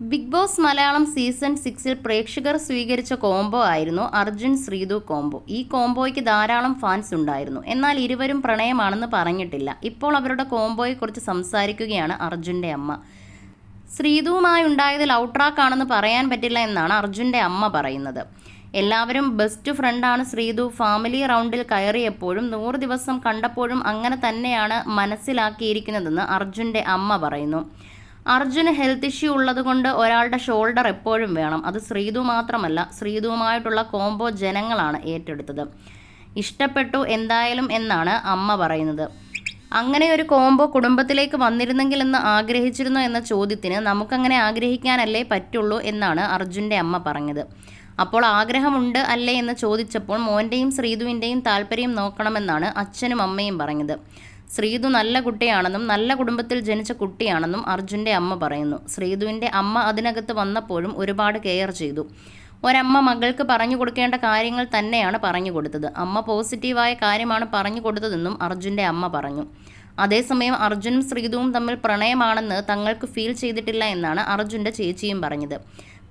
Big boss Malayalam season സിക്സിൽ പ്രേക്ഷകർ സ്വീകരിച്ച കോംബോ ആയിരുന്നു അർജുൻ ശ്രീതു കോംബോ. ഈ കോംബോയ്ക്ക് ധാരാളം ഫാൻസ് ഉണ്ടായിരുന്നു. എന്നാൽ ഇരുവരും പ്രണയമാണെന്ന് പറഞ്ഞിട്ടില്ല. ഇപ്പോൾ അവരുടെ കോംബോയെക്കുറിച്ച് സംസാരിക്കുകയാണ് അർജുന്റെ അമ്മ. ശ്രീതുവുമായി ഉണ്ടായതിൽ ആണെന്ന് പറയാൻ പറ്റില്ല എന്നാണ് അർജുന്റെ അമ്മ പറയുന്നത്. എല്ലാവരും ബെസ്റ്റ് ഫ്രണ്ടാണ് ശ്രീതു. ഫാമിലി റൗണ്ടിൽ കയറിയപ്പോഴും നൂറ് ദിവസം കണ്ടപ്പോഴും അങ്ങനെ തന്നെയാണ് മനസ്സിലാക്കിയിരിക്കുന്നതെന്ന് അർജുന്റെ അമ്മ പറയുന്നു. അർജുന് ഹെൽത്ത് ഇഷ്യൂ ഉള്ളതുകൊണ്ട് ഒരാളുടെ ഷോൾഡർ എപ്പോഴും വേണം. അത് ശ്രീതു മാത്രമല്ല ശ്രീതുവുമായിട്ടുള്ള കോംബോ ജനങ്ങളാണ് ഏറ്റെടുത്തത്. ഇഷ്ടപ്പെട്ടു എന്തായാലും എന്നാണ് അമ്മ പറയുന്നത്. അങ്ങനെ ഒരു കോംബോ കുടുംബത്തിലേക്ക് വന്നിരുന്നെങ്കിൽ എന്ന് ആഗ്രഹിച്ചിരുന്നു എന്ന ചോദ്യത്തിന് നമുക്കങ്ങനെ ആഗ്രഹിക്കാനല്ലേ പറ്റുള്ളൂ എന്നാണ് അർജുന്റെ അമ്മ പറഞ്ഞത്. അപ്പോൾ ആഗ്രഹമുണ്ട് അല്ലേ എന്ന് ചോദിച്ചപ്പോൾ മോന്റെയും ശ്രീതുവിന്റെയും താല്പര്യം നോക്കണമെന്നാണ് അച്ഛനും അമ്മയും പറഞ്ഞത്. ശ്രീതു നല്ല കുട്ടിയാണെന്നും നല്ല കുടുംബത്തിൽ ജനിച്ച കുട്ടിയാണെന്നും അർജുന്റെ അമ്മ പറയുന്നു. ശ്രീതുവിന്റെ അമ്മ അതിനകത്ത് വന്നപ്പോഴും ഒരുപാട് കെയർ ചെയ്തു. ഒരമ്മ മകൾക്ക് പറഞ്ഞു കൊടുക്കേണ്ട കാര്യങ്ങൾ തന്നെയാണ് പറഞ്ഞു കൊടുത്തത്. അമ്മ പോസിറ്റീവായ കാര്യമാണ് പറഞ്ഞു കൊടുത്തതെന്നും അർജുന്റെ അമ്മ പറഞ്ഞു. അതേസമയം അർജുനും ശ്രീതുവും തമ്മിൽ പ്രണയമാണെന്ന് തങ്ങൾക്ക് ഫീൽ ചെയ്തിട്ടില്ല എന്നാണ് അർജുന്റെ ചേച്ചിയും പറഞ്ഞത്.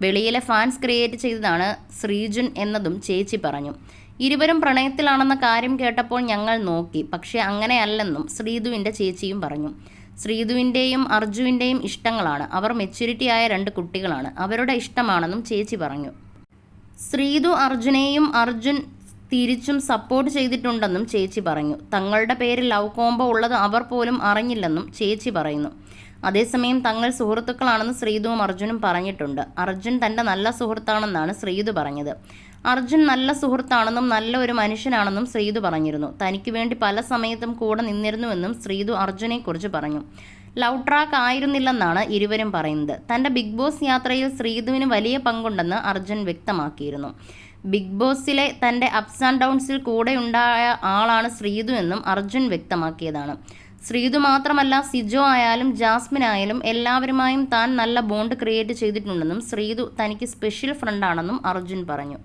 വെളിയിലെ ഫാൻസ് ക്രിയേറ്റ് ചെയ്തതാണ് ശ്രീജുൻ എന്നതും ചേച്ചി പറഞ്ഞു. ഇരുവരും പ്രണയത്തിലാണെന്ന കാര്യം കേട്ടപ്പോൾ ഞങ്ങൾ നോക്കി. പക്ഷേ അങ്ങനെയല്ലെന്നും ശ്രീതുവിന്റെ ചേച്ചിയും പറഞ്ഞു. ശ്രീതുവിന്റെയും അർജുവിന്റെയും ഇഷ്ടങ്ങളാണ്. അവർ മെച്യൂരിറ്റി ആയ രണ്ട് കുട്ടികളാണ്. അവരുടെ ഇഷ്ടമാണെന്നും ചേച്ചി പറഞ്ഞു. ശ്രീധു അർജുനെയും അർജുൻ തിരിച്ചും സപ്പോർട്ട് ചെയ്തിട്ടുണ്ടെന്നും ചേച്ചി പറഞ്ഞു. തങ്ങളുടെ പേര് ലവ് കോംബോ ഉള്ളത് അവർ പോലും അറിഞ്ഞില്ലെന്നും ചേച്ചി പറയുന്നു. അതേസമയം തങ്ങൾ സുഹൃത്തുക്കളാണെന്ന് ശ്രീതുവും അർജുനും പറഞ്ഞിട്ടുണ്ട്. അർജുൻ തന്റെ നല്ല സുഹൃത്താണെന്നാണ് ശ്രീതു പറഞ്ഞത്. അർജുൻ നല്ല സുഹൃത്താണെന്നും നല്ല ഒരു മനുഷ്യനാണെന്നും ശ്രീതു പറഞ്ഞിരുന്നു. തനിക്ക് വേണ്ടി പല സമയത്തും കൂടെ നിന്നിരുന്നുവെന്നും ശ്രീതു അർജുനെക്കുറിച്ച് പറഞ്ഞു. ലവ് ട്രാക്ക് ആയിരുന്നില്ലെന്നാണ് ഇരുവരും പറയുന്നത്. തന്റെ ബിഗ് ബോസ് യാത്രയിൽ ശ്രീതുവിന് വലിയ പങ്കുണ്ടെന്ന് അർജുൻ വ്യക്തമാക്കിയിരുന്നു. ബിഗ് ബോസിലെ തന്റെ അപ്സ് ആൻഡ് ഡൗൺസിൽ കൂടെ ഉണ്ടായ ആളാണ് ശ്രീതു എന്നും അർജുൻ വ്യക്തമാക്കിയതാണ്. ശ്രീതു മാത്രമല്ല സിജോ ആയാലും ജാസ്മിൻ ആയാലും എല്ലാവരുമായും താൻ നല്ല ബോണ്ട് ക്രിയേറ്റ് ചെയ്തിട്ടുണ്ടെന്നും ശ്രീതു തനിക്ക് സ്പെഷ്യൽ ഫ്രണ്ടാണെന്നും അർജുൻ പറഞ്ഞു.